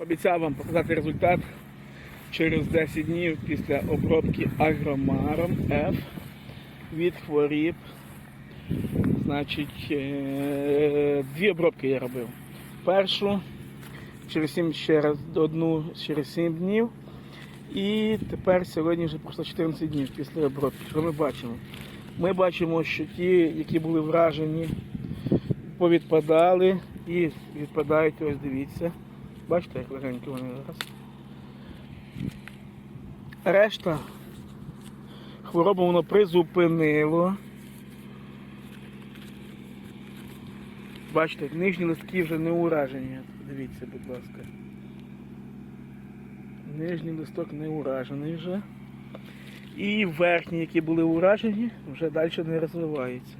Обіцяв вам показати результат через 10 днів після обробки агромаром F від хворіб. Значить, е, дві обробки я робив. Першу через 7 ще раз одну через 7 днів. І тепер сьогодні вже пройшло 14 днів після обробки. Що ми бачимо? Ми бачимо, що ті, які були вражені, повідпадали і відпадають, ось дивіться. Бачите, як легенько вони зараз. Решта хворобу воно призупинило. Бачите, нижні листки вже не уражені. Дивіться, будь ласка. Нижній листок не уражений вже. І верхні, які були уражені, вже далі не розвиваються.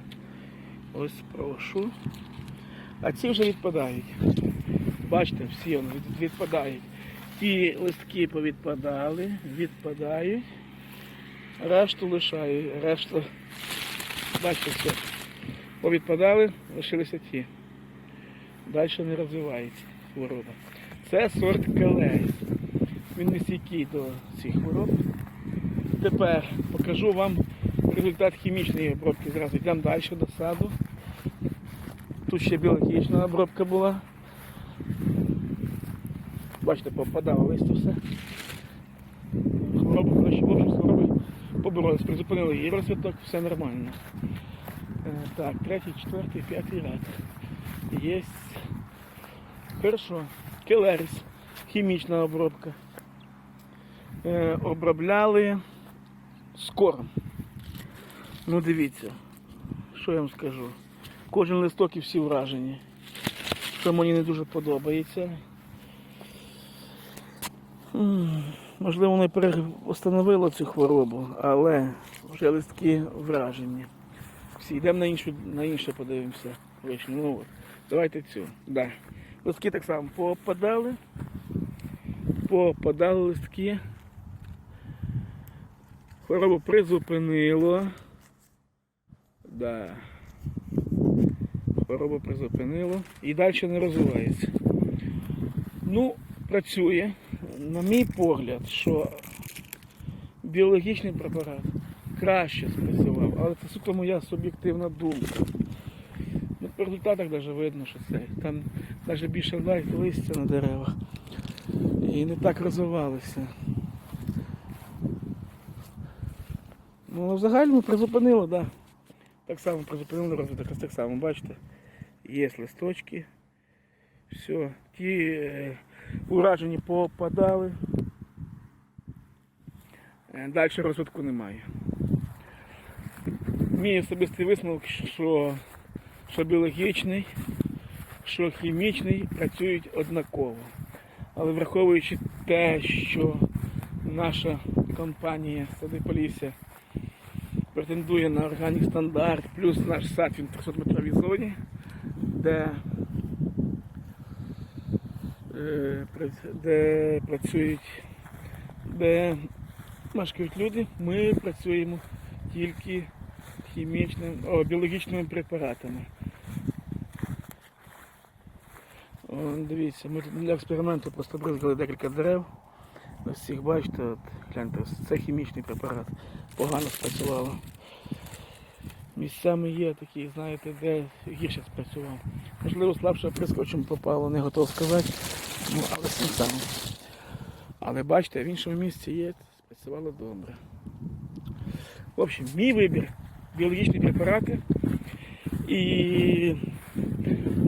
Ось прошу. А ці вже відпадають. Бачите, всі вони відпадають. Ті листки повідпадали, відпадають. Решту лишаю. Решту, бачите, все. Повідпадали, лишилися ті. Далі не розвивається хвороба. Це сорт Келей. Він не стійкий до цих хвороб. Тепер покажу вам результат хімічної обробки. Зразу йдемо далі до саду. Тут ще біологічна обробка була. Бачите, попадало листя все. В общем, з хвороби поборолись, призупинили її розвиток, все нормально. Е, Так, третій, четвертий, п'ятий ряд. Є. Хорошо. Келеріс. Хімічна обробка. Е, обробляли скором. Ну дивіться, що я вам скажу. Кожен листок і всі вражені. Що мені не дуже подобається. Можливо, не перестановило цю хворобу, але вже листки вражені. Всі, йдемо на іншу, на інше подивимося. Вийшли. Ну, от. Давайте цю. Да. Листки так само попадали. Попадали листки. Хворобу призупинило. Да. Хворобу призупинило. І далі не розвивається. Ну, працює. На мій погляд, що біологічний препарат краще спрацював, але це суто моя суб'єктивна думка. Ну, по результатах навіть видно, що це. Там навіть більше листя на деревах. І не так розвивалося. Ну, в загальному призупинило, так. Да. Так само призупинило розвиток, ось так само, бачите, є листочки. Все, ті е, уражені попадали. Е, Далі розвитку немає. Мій особистий висновок, що, що біологічний, що хімічний працюють однаково. Але враховуючи те, що наша компанія Сади Полісся претендує на органік стандарт, плюс наш сад він в 300 метровій зоні, де, е, де працюють, де мешкають люди, ми працюємо тільки хімічним, о, біологічними препаратами. О, дивіться, ми для експерименту просто бризгали декілька дерев. Ось їх бачите, от, гляньте, це хімічний препарат. Погано спрацювало. Місцями є такі, знаєте, де гірше спрацював. Можливо, слабше прискочем попало, не готов сказати. Ну, але тим самим. Але бачите, в іншому місці є, спрацювало добре. В общем, мій вибір біологічні препарати і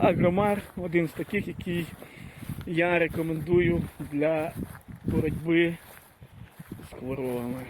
Агромар один з таких, який я рекомендую для боротьби з хворобами.